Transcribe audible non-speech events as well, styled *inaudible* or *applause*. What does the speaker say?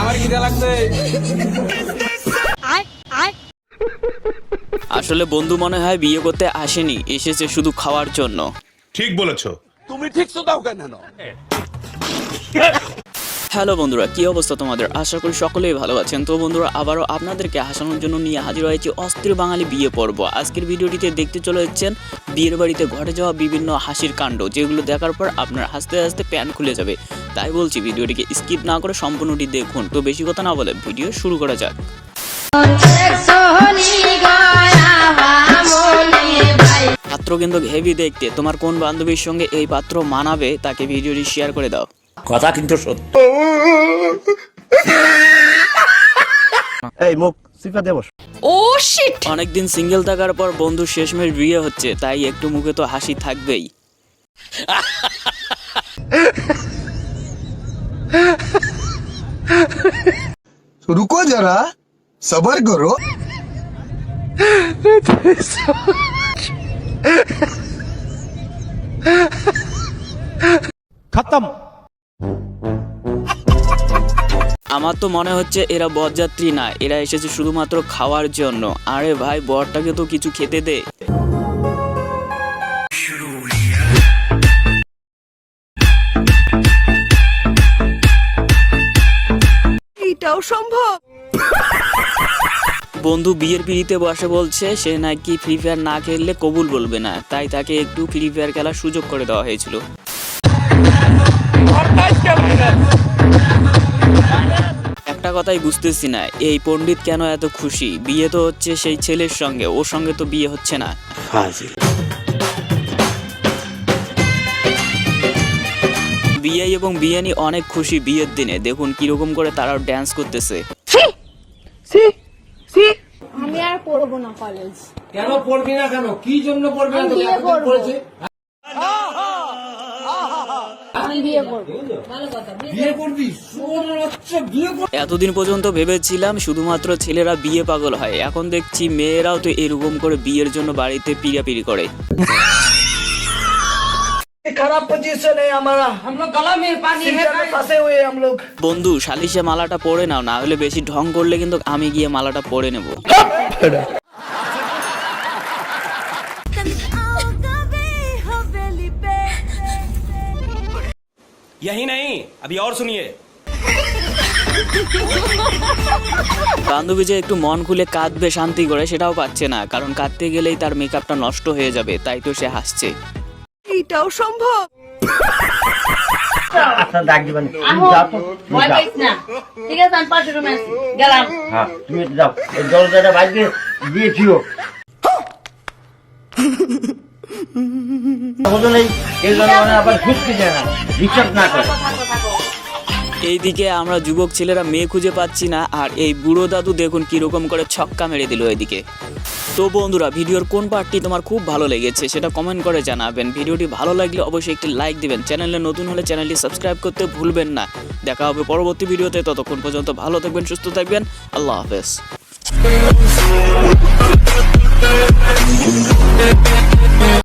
আমার খিদে লাগছে। আসলে বন্ধু মনে হয় বিয়ে করতে আসেনি এসেছে শুধু খাওয়ার জন্য। ঠিক বলেছ। হ্যালো বন্ধুরা, কি অবস্থা তোমাদের? আশা করি সকলেই ভালো আছেন। তো বন্ধুরা, আবারও আপনাদেরকে হাসানোর জন্য নিয়ে হাজির হয়েছে অস্থির বাঙালি বিয়ে পর্ব। আজকের ভিডিওটিতে দেখতে চলে যাচ্ছেন বিয়ের বাড়িতে ঘটে যাওয়া বিভিন্ন হাসির কাণ্ড, যেগুলো দেখার পর আপনার হাসতে হাসতে প্যান খুলে যাবে। তাই বলছি, ভিডিওটিকে স্কিপ না করে সম্পূর্ণটি দেখুন। তো বেশি কথা না বলে ভিডিও শুরু করা যাক। পাত্র কিন্তু হেভি দেখতে, তোমার কোন বান্ধবীর সঙ্গে এই পাত্র মানাবে, তাকে ভিডিওটি শেয়ার করে দাও। কথা কিন্তু সত্য। এই মুখ সিফা দেবস ও শিট অনেকদিন সিঙ্গেল থাকার পর বন্ধু শেষমেশ বিয়ে হচ্ছে তাই একটু মুখে তো হাসি থাকবেই। *laughs* রুকো যারা সবার করো। *laughs* আমার তো মনে হচ্ছে এরা বরযাত্রী না এরা এসেছে শুধুমাত্র খাওয়ার জন্য। আরে ভাই বরটাকে তো কিছু খেতে দে। এটাও সম্ভব? বন্ধু বিয়ের পিড়িতে বসে বলছে সে নাকি ফ্রি ফায়ার না খেললে কবুল বলবে না। তাই তাকে একটু ফ্রি ফায়ার খেলার সুযোগ করে দেওয়া হয়েছিল। কথাই বুঝতেছি না এই পণ্ডিত কেন এত খুশি? বিয়ে তো হচ্ছে সেই ছেলের সঙ্গে ওর সঙ্গে তো বিয়ে হচ্ছে না। বিয়ে এবং বিয়ানি অনেক খুশি বিয়ের দিনে দেখুন কীরকম করে তারা ড্যান্স করতেছে। আমি আর পড়ব না কলেজ কেন পড়বি না কেন? কি জন্য পড়বি না? এতদিন পর্যন্ত ভেবেছিলাম শুধুমাত্র ছেলেরা বিয়ে পাগল হয়। এখন দেখছি মেয়েরাও তো এরকম করে বিয়ের জন্য বাড়িতে পিড়াপিড়ি করে। খারাপ আমরা। বন্ধু সালিশে মালাটা পরে নাও না হলে বেশি ঢং করলে কিন্তু আমি গিয়ে মালাটা পরে নেব। यही नहीं अभी और सुनिए বান্ধবী যে একটু মন খুলে কাঁদবে শান্তি করে সেটাও পাচ্ছে না কারণ কাঁদতে গেলেই তার মেকআপটা নষ্ট হয়ে যাবে তাই তো সে হাসছে এটাও সম্ভব আচ্ছা ডাক দিবেন আহো ভয় পাইস না ঠিক আছে আমি পাশের রুমে আছি গেলাম হ্যাঁ তুমি যাও এই দরজাটা বাইরে দিয়েছিও এইদিকে আমরা যুবক ছেলেরা মেয়ে খুঁজে পাচ্ছি না, আর এই বুড়ো দাদু দেখুন কীরকম করে ছক্কা মেরে দিল এদিকে। তো বন্ধুরা, ভিডিওর কোন পার্টটি তোমার খুব ভালো লেগেছে সেটা কমেন্ট করে জানাবেন। ভিডিওটি ভালো লাগলে অবশ্যই একটি লাইক দিবেন। চ্যানেলে নতুন হলে চ্যানেলটি সাবস্ক্রাইব করতে ভুলবেন না। দেখা হবে পরবর্তী ভিডিওতে, ততক্ষণ পর্যন্ত ভালো থাকবেন, সুস্থ থাকবেন। আল্লাহ হাফেজ।